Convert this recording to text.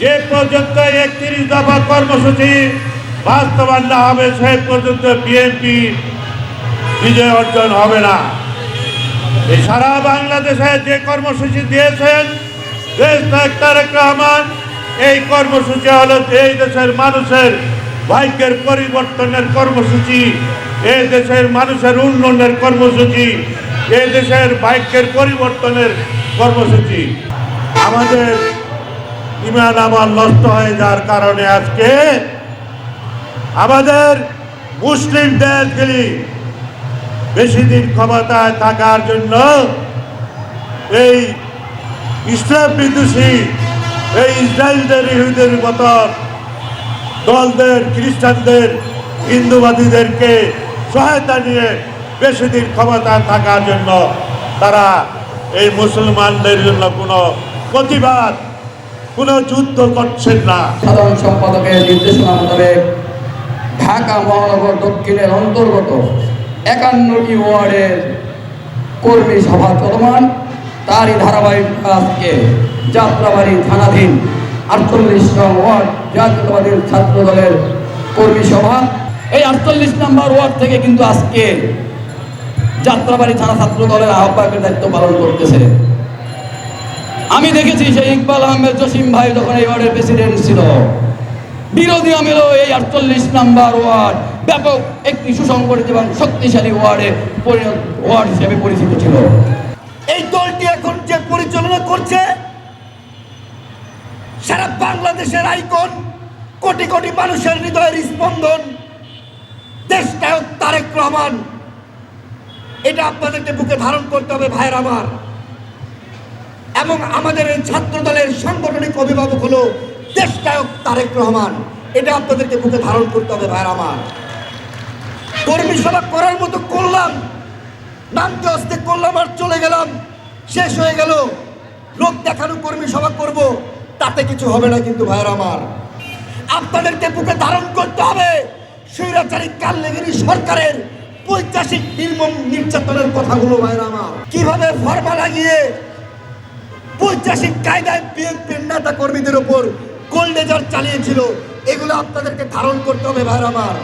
যে পর্যন্ত একত্রিশ দফা কর্মসূচি বাস্তবায়ন না হবে সে পর্যন্ত বিএনপি বিজয় অর্জন হবে না। সারা বাংলাদেশে যে কর্মসূচি দিয়েছেন দেশ তারেক রহমান এই কর্মসূচি হলো এই দেশের মানুষের ভাগ্যের পরিবর্তনের কর্মসূচি, এ দেশের মানুষের উন্নয়নের কর্মসূচি, এ দেশের ভাগ্যের পরিবর্তনের কর্মসূচি। আমাদের ইমান আমার নষ্ট হয়ে যাওয়ার কারণে আজকে আমাদের মুসলিম দেশগুলি বেশি দিন ক্ষমতায় থাকার জন্য এই ইসলাম বিদ্বেষী, এই ইসরায়েলদের ইহুদের মতন দলদের, খ্রিস্টানদের, হিন্দুবাদীদেরকে সহায়তা নিয়ে বেশি দিন ক্ষমতায় থাকার জন্য তারা এই মুসলমানদের জন্য কোনো প্রতিবাদ, কোনো যুদ্ধ করছেন না। সাধারণ সম্পাদকের নির্দেশনা মোতাবেক ঢাকা, মহানগর দক্ষিণের অন্তর্গত একান্নটি ওয়ার্ডের কর্মী সভা চলমান। তারই ধারাবাহিক আজকে যাত্রাবাড়ি থানাধীন আটচল্লিশ নং ওয়ার্ড জাতীয়তাবাদী ছাত্র দলের কর্মী সভা। এই আটচল্লিশ নম্বর ওয়ার্ড থেকে কিন্তু আজকে যাত্রাবাড়ি থানা ছাত্র দলের আহ্বায়কের দায়িত্ব পালন করতেছে। আমি দেখেছি সেই ইকবাল আহমেদ জসিম ভাই যখন এই ওয়ার্ডের প্রেসিডেন্ট ছিল। বিরোধী আমেরও এই আটচল্লিশ নাম্বার ওয়ার্ড ব্যাপক একটি সুসংগঠিত এবং শক্তিশালী ওয়ার্ডে পরিণত ওয়ার্ড হিসেবে পরিচিত ছিল। বাংলাদেশের আইকন, কোটি কোটি মানুষের হৃদয়ের স্পন্দন। দেশ তারেক রহমান। এটা আপনাদেরকে বুকে ধারণ করতে হবে, ভাইয়ের আমার। এবং আমাদের এই ছাত্র দলের সাংগঠনিক অভিভাবক হলো দেশ নায়ক তারেক রহমান। এটা আপনাদেরকে বুকে ধারণ করতে হবে, ভাইয়ের আমার। কর্মী সভা করার মতো করলাম নামকে আসতে করলাম আর চলে গেলাম। শেষ হয়ে গেল। লোক দেখানো কর্মী সভা করব। তাতে কিছু হবে না কিন্তু ভাইয়ের আমার। আপনাদেরকে বুকে ধারণ করতে হবে। স্বৈরাচারী কাল্লেগিরি সরকারের পৈচাসিক নির্মম নির্যাতনের কথাগুলো ভাইয়ের আমার। কীভাবে ফর্মা লাগিয়ে পৈচাসিক কায়দায় বিএনপির নেতা কর্মীদের উপর গোল্ডেজার চালিয়েছিল, এগুলো আপনাদেরকে ধারণ করতে হবে ভাইয়ের আমার।